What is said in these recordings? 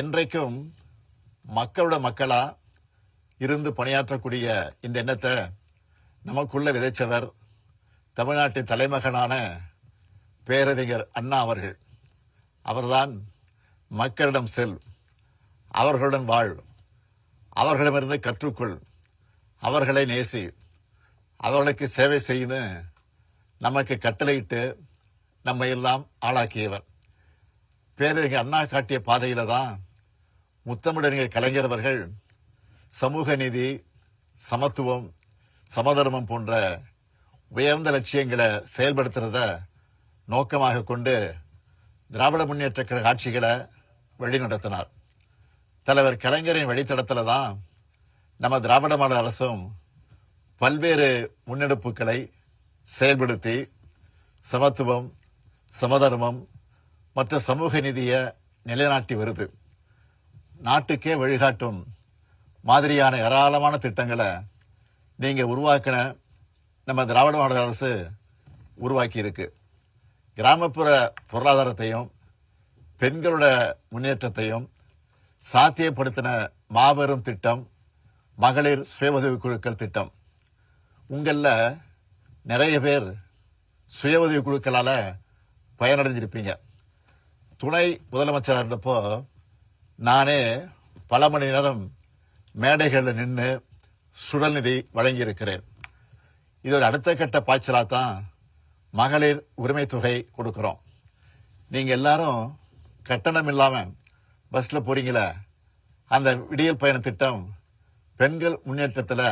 என்றைக்கும் மக்களோட மக்களா இருந்து பணியாற்றக்கூடிய இந்த எண்ணத்தை நமக்குள்ள விதைச்சவர் தமிழ்நாட்டின் தலைமகனான பேரறிஞர் அண்ணா அவர்கள். அவர்தான் மக்களிடம் செல் அவர்களுடன் வாழ் அவர்களிடமிருந்து கற்றுக்கொள் அவர்களை நேசி அவர்களுக்கு சேவை செய்யணும் நமக்கு கட்டளையிட்டு நம்மை எல்லாம் ஆளாக்கியவர். பேரறிஞர் அண்ணா காட்டிய பாதையில தான் முத்தமிழறிஞர் கலைஞர் அவர்கள் சமூக நீதி சமத்துவம் சமதர்மம் போன்ற உயர்ந்த லட்சியங்களை செயல்படுத்துறத நோக்கமாக கொண்டு திராவிட முன்னேற்ற கழக ஆட்சிகளை வழிநடத்தினார். தலைவர் கலைஞரின் வழித்தடத்தில் தான் நம்ம திராவிட மாடல் அரசும் பல்வேறு முன்னெடுப்புகளை செயல்படுத்தி சமத்துவம் சமதர்மம் மற்ற சமூக நிதியை நிலைநாட்டி வருது. நாட்டுக்கே வழிகாட்டும் மாதிரியான ஏராளமான திட்டங்களை நீங்கள் உருவாக்கின நம்ம திராவிட மாடல் அரசு உருவாக்கியிருக்கு கிராமப்புற பொருளாதாரத்தையும் பெண்களோட முன்னேற்றத்தையும் சாத்தியப்படுத்தின மாபெரும் திட்டம் மகளிர் சுய உதவி குழுக்கள் திட்டம். உங்களில் நிறைய பேர் சுய உதவி குழுக்களால் பயனடைஞ்சிருப்பீங்க. துணை முதலமைச்சராக இருந்தப்போ நானே பல மணி நேரம் மேடைகளில் நின்று சுடல் நிதி வழங்கியிருக்கிறேன். இது ஒரு அடுத்த கட்ட பாய்ச்சலாக தான் மகளிர் உரிமை தொகை கொடுக்குறோம். நீங்கள் எல்லாரும் கட்டணம் இல்லாமல் பஸ்ஸில் போகிறீங்களே அந்த விடியல் பயண திட்டம் பெண்கள் முன்னேற்றத்தில்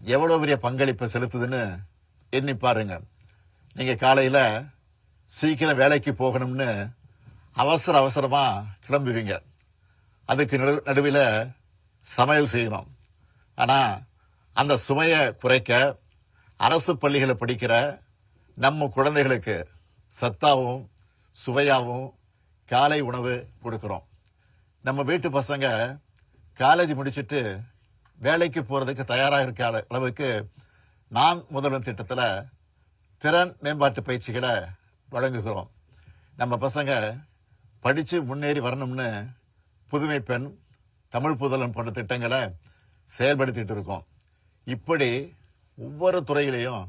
எவ்வளோ பெரிய பங்களிப்பு செலுத்துதுன்னு எண்ணி பாருங்க. நீங்கள் காலையில் சீக்கிரம் வேலைக்கு போகணும்னு அவசர அவசரமா கிளம்புவீங்க. அதுக்கு நடு நடுவில் சமையல் செய்யணும். ஆனா அந்த சுமையை குறைக்க அரசு பள்ளிகளை படிக்கிற நம்ம குழந்தைகளுக்கு சத்தாவும் சுவையாகவும் காலை உணவு கொடுக்குறோம். நம்ம வீட்டு பசங்க காலேஜ் முடிச்சுட்டு வேலைக்கு போகிறதுக்கு தயாராக இருக்க அளவுக்கு நான் முதல்வன் திட்டத்தில் திறன் மேம்பாட்டு பயிற்சிகளை வழங்குகிறோம். நம்ம பசங்க படித்து முன்னேறி வரணும்னு புதுமை பெண் தமிழ் புதலன் போன்ற திட்டங்களை செயல்படுத்திட்டு இருக்கோம். இப்படி ஒவ்வொரு துறையிலையும்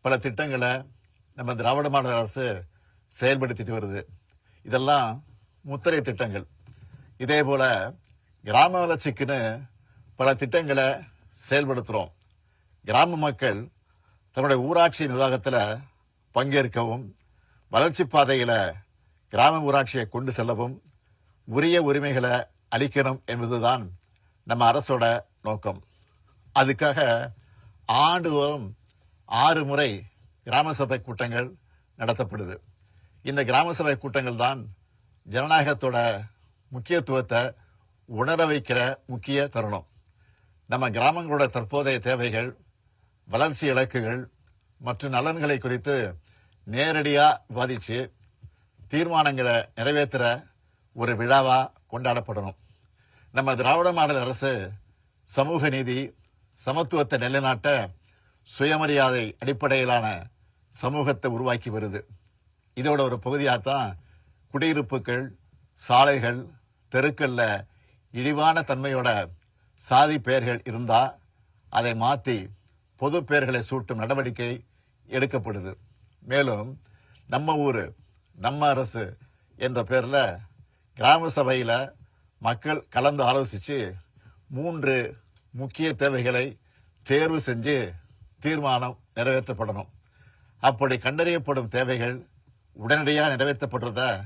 பல திட்டங்களை நம்ம திராவிட மாடல் அரசு செயல்படுத்திட்டு வருது. இதெல்லாம் முத்திரை திட்டங்கள். இதே போல் கிராம வளர்ச்சிக்குன்னு பல திட்டங்களை செயல்படுத்துகிறோம் கிராம மக்கள் தன்னுடைய ஊராட்சி நிர்வாகத்தில் பங்கேற்கவும் வளர்ச்சி பாதையில் கிராம ஊராட்சியை கொண்டு செல்லவும் உரிய உரிமைகளை அளிக்கணும் என்பதுதான் நம்ம அரசோட நோக்கம். அதுக்காக ஆண்டுதோறும் ஆறு முறை கிராம சபை கூட்டங்கள் நடத்தப்படுது. இந்த கிராம சபை கூட்டங்கள் தான் ஜனநாயகத்தோட முக்கியத்துவத்தை உணர வைக்கிற முக்கிய தருணம். நம்ம கிராமங்களோட தற்போதைய தேவைகள் வளர்ச்சி இலக்குகள் மற்றும் நலன்களை குறித்து நேரடியாக விவாதித்து தீர்மானங்களை நிறைவேற்றுற ஒரு விழாவாக கொண்டாடப்படணும். நம்ம திராவிட மாடல் அரசு சமூக நீதி சமத்துவத்தை நிலைநாட்ட சுயமரியாதை அடிப்படையிலான சமூகத்தை உருவாக்கி வருது. இதோட ஒரு பகுதியாக தான் குடியிருப்புகள் சாலைகள் தெருக்களில் இழிவான தன்மையோட சாதி பெயர்கள் இருந்தால் அதை மாற்றி பொது பெயர்களை சூட்டும் நடவடிக்கை எடுக்கப்படுது. மேலும் நம்ம ஊர் நம்ம அரசு என்ற பேரில் கிராம சபையில் மக்கள் கலந்து ஆலோசித்து மூன்று முக்கிய தேவைகளை தேர்வு செஞ்சு தீர்மானம் நிறைவேற்றப்படணும். அப்படி கண்டறியப்படும் தேவைகள் உடனடியாக நிறைவேற்றப்படுறத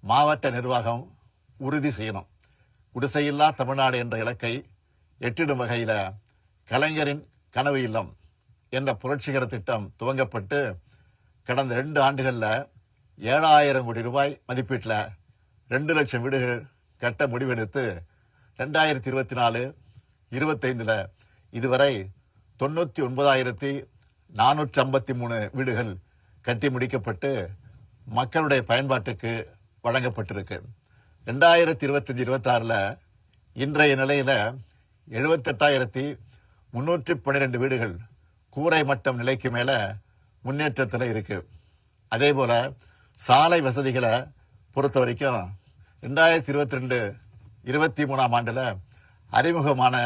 மாவட்ட நிர்வாகம் உறுதி செய்யணும். குடிசையில்லா தமிழ்நாடு என்ற இலக்கை எட்டிடும் வகையில் கலைஞரின் கனவு இல்லம் என்ற புரட்சிகர திட்டம் துவங்கப்பட்டு கடந்த ரெண்டு ஆண்டுகளில் ஏழாயிரம் கோடி ரூபாய் மதிப்பீட்டில் ரெண்டு லட்சம் வீடுகள் கட்ட முடிவெடுத்து ரெண்டாயிரத்தி இருபத்தி நாலு இருபத்தைந்தில் இதுவரை தொண்ணூற்றி ஒன்பதாயிரத்தி நானூற்றி ஐம்பத்தி மூணு வீடுகள் கட்டி முடிக்கப்பட்டு மக்களுடைய பயன்பாட்டுக்கு வழங்கப்பட்டிருக்கு. ரெண்டாயிரத்தி இருபத்தஞ்சி இருபத்தாறில் இன்றைய நிலையில் எழுபத்தெட்டாயிரத்தி முன்னூற்றி பன்னிரெண்டு வீடுகள் கூரை மட்டம் நிலைக்கு மேலே முன்னேற்றத்தில் இருக்குது அதே போல சாலை வசதிகளை பொறுத்த வரைக்கும் ரெண்டாயிரத்தி இருபத்தி ரெண்டு இருபத்தி மூணாம் ஆண்டுல அறிமுகமான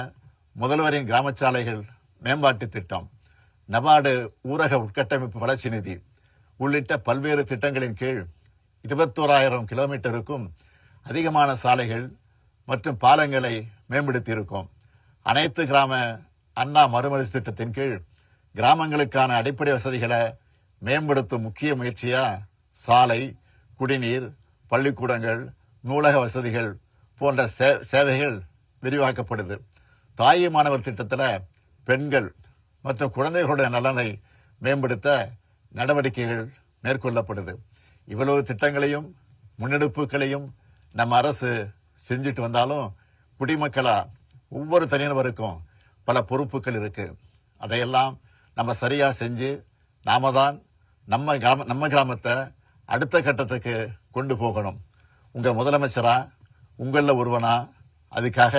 முதல்வரின் கிராமச்சாலைகள் மேம்பாட்டு திட்டம் நபார்டு ஊரக உட்கட்டமைப்பு வளர்ச்சி நிதி உள்ளிட்ட பல்வேறு திட்டங்களின் கீழ் இருபத்தோராயிரம் கிலோமீட்டருக்கும் அதிகமான சாலைகள் மற்றும் பாலங்களை மேம்படுத்தியிருக்கோம். அனைத்து கிராம அண்ணா மறுமலர்ச்சி திட்டத்தின் கீழ் கிராமங்களுக்கான அடிப்படை வசதிகளை மேம்படுத்தும் முக்கிய முயற்சியாக சாலை குடிநீர் பள்ளிக்கூடங்கள் நூலக வசதிகள் போன்ற சே- சேவைகள் விரிவாக்கப்படுது. தாய் மாணவர் திட்டத்தில் பெண்கள் மற்றும் குழந்தைகளுடைய நலனை மேம்படுத்த நடவடிக்கைகள் மேற்கொள்ளப்படுது. இவ்வளவு திட்டங்களையும் முன்னெடுப்புகளையும் நம்ம அரசு செஞ்சுட்டு வந்தாலும் குடிமக்களா ஒவ்வொரு தனிநபருக்கும் பல பொறுப்புகள் இருக்கு. அதையெல்லாம் நம்ம சரியா செஞ்சு நாம தான் நம்ம கிராம நம்ம கிராமத்தை அடுத்த கட்டத்துக்கு கொண்டு போகணும். உங்கள் முதலமைச்சரா உங்களில் ஒருவனா? அதுக்காக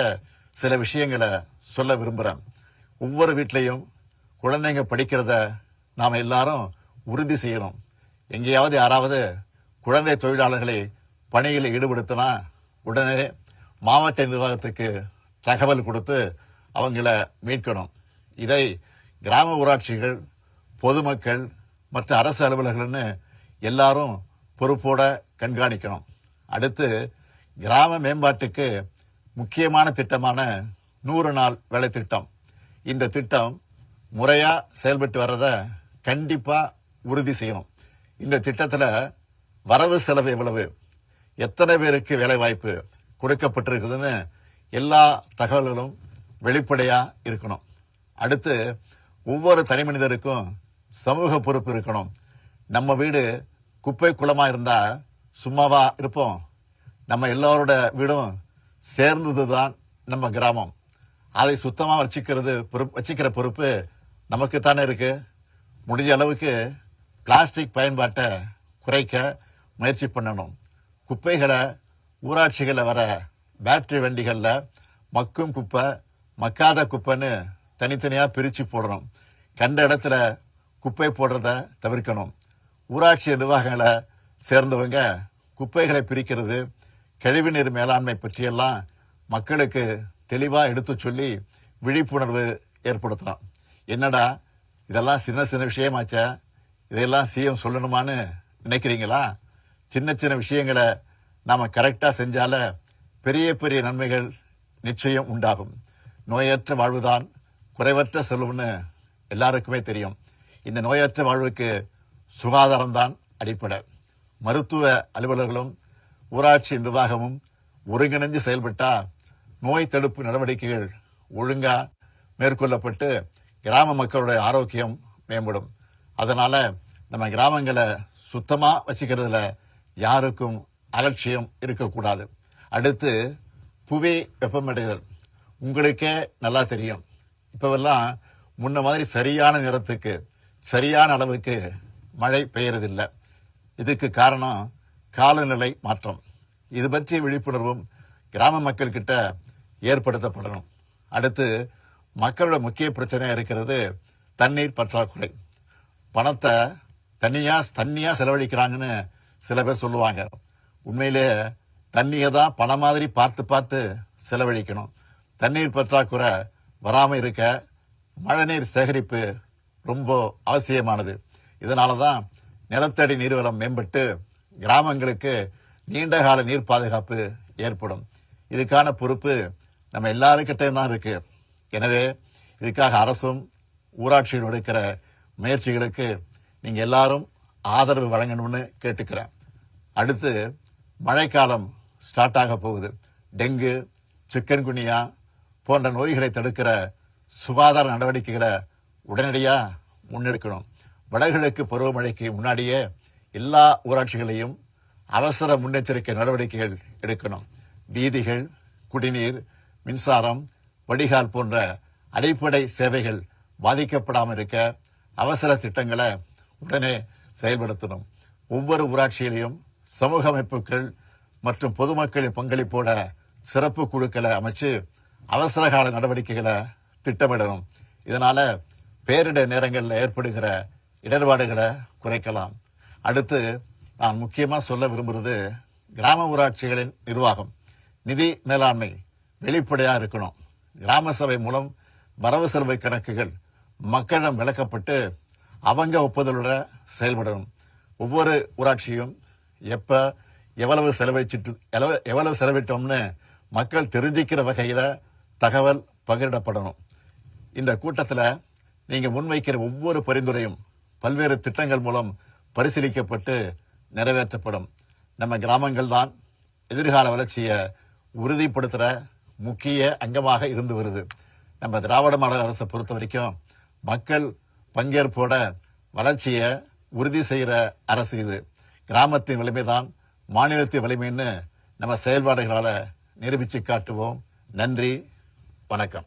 சில விஷயங்களை சொல்ல விரும்புகிறேன் ஒவ்வொரு வீட்லேயும் குழந்தைங்க படிக்கிறத நாம் எல்லாரும் உறுதி செய்யணும். எங்கேயாவது யாராவது குழந்தை தொழிலாளர்களை பணியில் ஈடுபடுத்தினா உடனே மாவட்ட நிர்வாகத்துக்கு தகவல் கொடுத்து அவங்கள மீட்கணும். இதை கிராம ஊராட்சிகள் பொதுமக்கள் மற்ற அரசு அலுவலர்கள்னு எல்லாரும் பொறுப்போட கண்காணிக்கணும். அடுத்து கிராம மேம்பாட்டுக்கு முக்கியமான திட்டமான நூறு நாள் வேலை திட்டம். இந்த திட்டம் முறையாக செயல்பட்டு வர்றதை கண்டிப்பாக உறுதி செய்யணும். இந்த திட்டத்தில் வரவு செலவு எவ்வளவு? எத்தனை பேருக்கு வேலை வாய்ப்பு கொடுக்கப்பட்டிருக்குதுன்னு எல்லா தகவல்களும் வெளிப்படையாக இருக்கணும். அடுத்து ஒவ்வொரு தனி மனிதருக்கும் சமூக பொறுப்பு இருக்கணும். நம்ம வீடு குப்பை குளமா இருந்தா சும்மாவா இருப்போம். நம்ம எல்லாரோட வீடும் சேர்ந்தது தான் நம்ம கிராமம். அதை சுத்தமா வச்சுக்கிறது பொறுப்பு வச்சுக்கிற பொறுப்பு நமக்கு தானே இருக்கு. முடிஞ்ச அளவுக்கு பிளாஸ்டிக் பயன்பாட்டை குறைக்க முயற்சி பண்ணணும். குப்பைகளை ஊராட்சிகளில் வர பேட்டரி வண்டிகளில் மக்கும் குப்பை மக்காத குப்பைன்னு தனித்தனியாக பிரித்து போடணும். கண்ட இடத்துல குப்பை போடுறத தவிர்க்கணும். ஊராட்சி நிர்வாகங்களை சேர்ந்தவங்க குப்பைகளை பிரிக்கிறது கழிவுநீர் மேலாண்மை பற்றியெல்லாம் மக்களுக்கு தெளிவாக எடுத்து சொல்லி விழிப்புணர்வு ஏற்படுத்தலாம். என்னடா இதெல்லாம் சின்ன சின்ன விஷயமாச்சா இதையெல்லாம் சிஎம் சொல்லணுமான்னு நினைக்கிறீங்களா? சின்ன சின்ன விஷயங்களை நாம் கரெக்டாக செஞ்சால பெரிய பெரிய நன்மைகள் நிச்சயம் உண்டாகும். நோயற்ற வாழ்வுதான் குறைவற்ற செல்வம்னு எல்லாருக்குமே தெரியும். இந்த நோயற்ற வாழ்வுக்கு சுகாதாரம்தான் அடிப்படை. மருத்துவ அலுவலர்களும் ஊராட்சி நிர்வாகமும் ஒருங்கிணைந்து செயல்பட்டா நோய் தடுப்பு நடவடிக்கைகள் ஒழுங்கா மேற்கொள்ளப்பட்டு கிராம மக்களுடைய ஆரோக்கியம் மேம்படும். அதனால நம்ம கிராமங்களை சுத்தமா வச்சுக்கிறதுல யாருக்கும் அலட்சியம் இருக்கக்கூடாது. அடுத்து புவி வெப்பமடைதல். உங்களுக்கே நல்லா தெரியும். இப்போவெல்லாம் முன்ன மாதிரி சரியான நேரத்துக்கு சரியான அளவுக்கு மழை பெய்யறதில்லை. இதுக்கு காரணம் காலநிலை மாற்றம். இது பற்றிய விழிப்புணர்வும் கிராம மக்கள்கிட்ட ஏற்படுத்தப்படணும். அடுத்து மக்களோட முக்கிய பிரச்சனையாக இருக்கிறது தண்ணீர் பற்றாக்குறை. பணத்தை தனியாக தண்ணியாக செலவழிக்கிறாங்கன்னு சில பேர் சொல்லுவாங்க. உண்மையிலே தண்ணியை தான் பணம் மாதிரி பார்த்து பார்த்து செலவழிக்கணும். தண்ணீர் பற்றாக்குறை வராமல் இருக்க மழைநீர் சேகரிப்பு ரொம்ப அவசியமானது. இதனால தான் நிலத்தடி நீர்வளம் மேம்பட்டு கிராமங்களுக்கு நீண்டகால நீர் பாதுகாப்பு ஏற்படும். இதுக்கான பொறுப்பு நம்ம எல்லாருக்கிட்டையும் தான் இருக்கு. எனவே இதுக்காக அரசும் ஊராட்சியும் எடுக்கிற முயற்சிகளுக்கு நீங்கள் எல்லாரும் ஆதரவு வழங்கணும்னு கேட்டுக்கிறேன். அடுத்து மழைக்காலம் ஸ்டார்ட் ஆக போகுது. டெங்கு சிக்கன்குனியா போன்ற நோய்களை தடுக்கிற சுகாதார நடவடிக்கைகளை உடனடியாக முன்னெடுக்கணும். வடகிழக்கு பருவமழைக்கு முன்னாடியே எல்லா ஊராட்சிகளையும் அவசர முன்னெச்சரிக்கை நடவடிக்கைகள் எடுக்கணும். வீதிகள் குடிநீர் மின்சாரம் வடிகால் போன்ற அடிப்படை சேவைகள் பாதிக்கப்படாமல் இருக்க அவசர திட்டங்களை உடனே செயல்படுத்தணும். ஒவ்வொரு ஊராட்சியிலையும் சமூக அமைப்புகள் மற்றும் பொதுமக்களின் பங்களிப்போட சிறப்பு குழுக்களை அமைச்சு அவசரகால நடவடிக்கைகளை திட்டமிடணும். இதனால் பேரிடர் நேரங்களில் ஏற்படுகிற இடர்பாடுகளை குறைக்கலாம். அடுத்து நான் முக்கியமாக சொல்ல விரும்புகிறது கிராம ஊராட்சிகளின் நிர்வாகம். நிதி மேலாண்மை வெளிப்படையாக இருக்கணும். கிராம சபை மூலம் வரவு செலவு கணக்குகள் மக்களிடம் விளக்கப்பட்டு அவங்க ஒப்புதலோட செயல்படணும். ஒவ்வொரு ஊராட்சியும் எப்போ எவ்வளவு செலவழிச்சிட்டு எவ்வளவு- எவ்வளவு செலவிட்டோம்னு மக்கள் தெரிஞ்சுக்கிற வகையில் தகவல் பகிரிடப்படணும். இந்த கூட்டத்தில் நீங்கள் முன்வைக்கிற ஒவ்வொரு பரிந்துரையும் பல்வேறு திட்டங்கள் மூலம் பரிசீலிக்கப்பட்டு நிறைவேற்றப்படும். நம்ம கிராமங்கள் தான் எதிர்கால வளர்ச்சியை உறுதிப்படுத்துகிற முக்கிய அங்கமாக இருந்து வருது. நம்ம திராவிட மாடல் அரசை பொறுத்த வரைக்கும் மக்கள் பங்கேற்போட வளர்ச்சியை உறுதி செய்கிற அரசு இது. கிராமத்தின் வலிமைதான் மாநிலத்தின் வலிமைன்னு நம்ம செயல்பாடுகளால் நிரூபித்து காட்டுவோம். நன்றி வணக்கம்.